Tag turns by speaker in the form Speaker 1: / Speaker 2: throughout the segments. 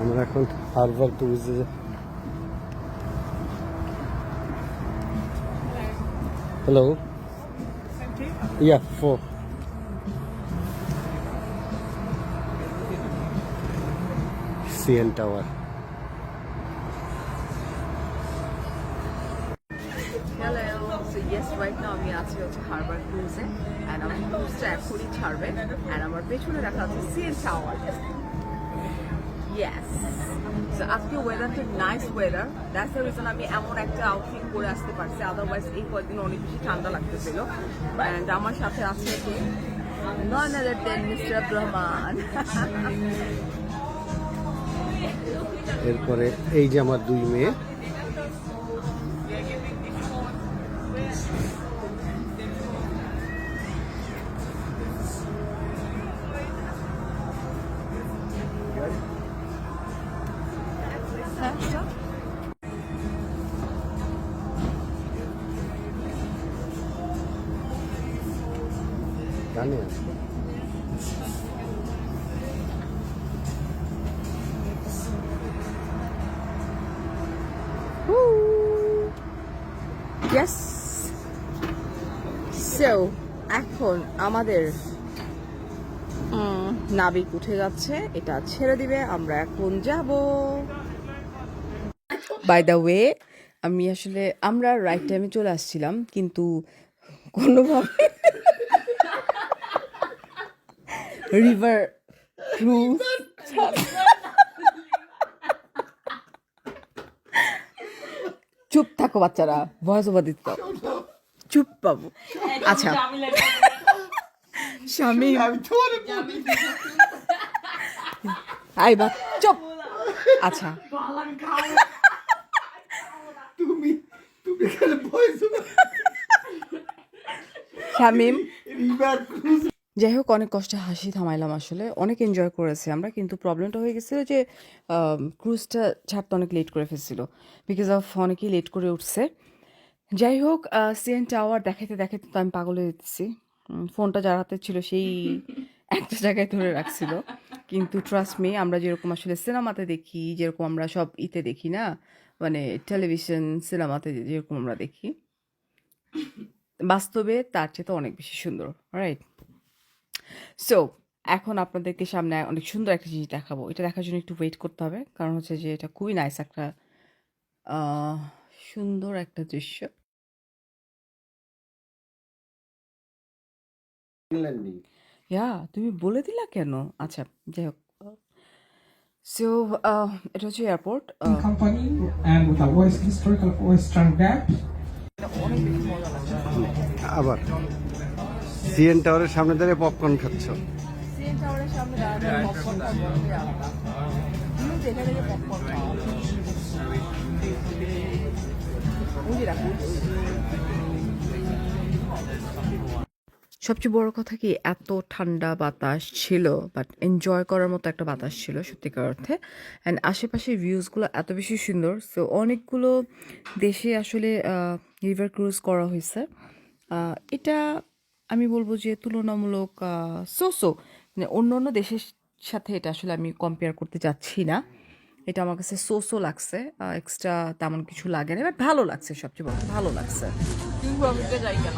Speaker 1: আমরা এখন harbour ক্রুজে hello yeah for
Speaker 2: CN tower yes right now আমি আছি হচ্ছে হারবার ক্রুজে অ্যান্ড আমার ক্রুজটা এখনই ছাড়বে অ্যান্ড আমার পেছনে রাখা আছে সিএন টাওয়ার ইয়েস সো আজকে ওয়েদারটা nice weather that's the reason আমি এমন একটা আউটফিট পরে আসতে পারছি। আদারওয়াইজ এই কয়েকদিন অনেক বেশি ঠান্ডা লাগতেছিল। অ্যান্ড আমার সাথে আছে কি? নন আদার দেন মিস্টার রহমান
Speaker 1: এরপরে এই যে আমার দুই মেয়ে।
Speaker 2: ইয়েস সো এখন আমাদের নাবিক উঠে যাচ্ছে। এটা ছেড়ে দিবে, আমরা এখন যাব। বাই দ্য ওয়ে আমি আসলে আমরা রাইট টাইমে চলে আসছিলাম, কিন্তু কোনোভাবে রিভার ক্রুজ চুপ থাকো বাচ্চারা ভয়েস ওভার দিত চুপ বাবু। আচ্ছা। স্বামী। আই বা চুপ। আচ্ছা।
Speaker 1: তুমি তুমি
Speaker 2: শামিম।
Speaker 1: রিভার ক্রুজ
Speaker 2: যাই হোক অনেক কষ্টে হাসি থামাইলাম আসলে। অনেক এনজয় করেছি আমরা কিন্তু প্রবলেমটা হয়ে গেছিল যে ক্রুজটা ছাড়তে অনেক লেট করে ফেলছিল। বিকজ অফ অনেকেই লেট করে উঠছে। যাই হোক সিএন টাওয়ার দেখাইতে দেখাইতে তো আমি পাগল হয়ে যেতেছি ফোনটা যার হাতে ছিল সেই একটা জায়গায় ধরে রাখছিল। কিন্তু ট্রাস্ট মি আমরা যেরকম আসলে সিনেমাতে দেখি যেরকম আমরা সব ইতে দেখি না মানে টেলিভিশন সিনেমাতে যেরকম আমরা দেখি বাস্তবে তার চেয়ে তো অনেক বেশি সুন্দর রাইট সো এখন আপনাদেরকে সামনে অনেক সুন্দর একটা জিনিস দেখাবো। এটা দেখার জন্য একটু ওয়েট করতে হবে। কারণ হচ্ছে যে এটা খুবই নাইস একটা আহ, সুন্দর একটা দৃশ্য। ইয়া তুমি বলে দিলা কেন? আচ্ছা যাই হোক। সো এটা হচ্ছে এয়ারপোর্ট
Speaker 3: Western Gap.
Speaker 1: আবার। সিএন টাওয়ারের সামনে দাঁড়িয়ে পপকর্ন খাচ্ছ।
Speaker 2: সবচেয়ে বড় কথা কি এত ঠান্ডা বাতাস ছিল বাট এনজয় করার মতো একটা বাতাস ছিল সত্যিকার অর্থে। অ্যান্ড আশেপাশের ভিউজগুলো এত বেশি সুন্দর সো অনেকগুলো দেশে আসলে রিভার ক্রুজ করা হয়েছে। এটা আমি বলব যে তুলনামূলক সো সো মানে অন্য অন্য দেশের সাথে এটা আসলে আমি কম্পেয়ার করতে চাচ্ছি না। এটা আমার কাছে সো সো লাগছে এক্সট্রা তেমন কিছু লাগে না বাট ভালো লাগছে সবচেয়ে বড়, ভালো লাগছে। যাই কেন?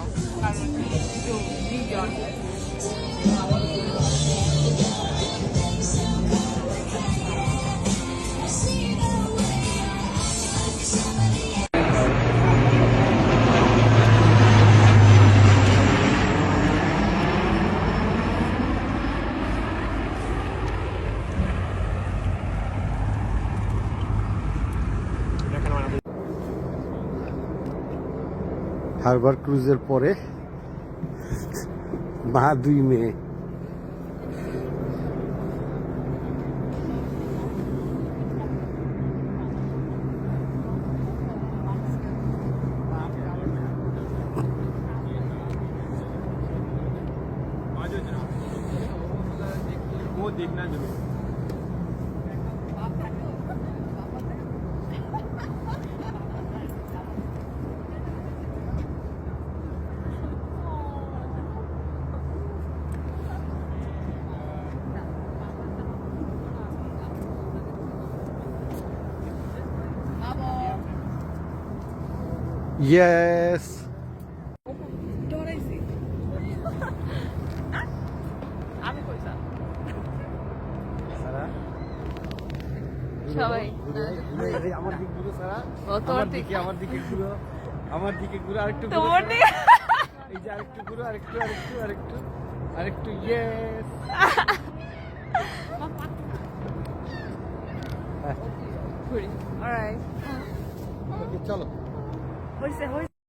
Speaker 1: হারবার ক্রুজের পরে মা দুই মেয়ে
Speaker 4: वो देखना जरूर
Speaker 5: সবাই
Speaker 6: আমার দিকে ঘুরো সারা
Speaker 5: ও,
Speaker 6: আমার দিকে আমার দিকে ঘুরো। আমার দিকে ঘুরো আরেকটু ঘুরো
Speaker 5: তোমার দিকে?
Speaker 6: এই যে আরেকটু ঘুরো আরেকটু আরেকটু আরেকটু আরেকটু ইয়েস
Speaker 5: ঘুরি অলরাইট
Speaker 6: চলো।
Speaker 5: Ось, ось.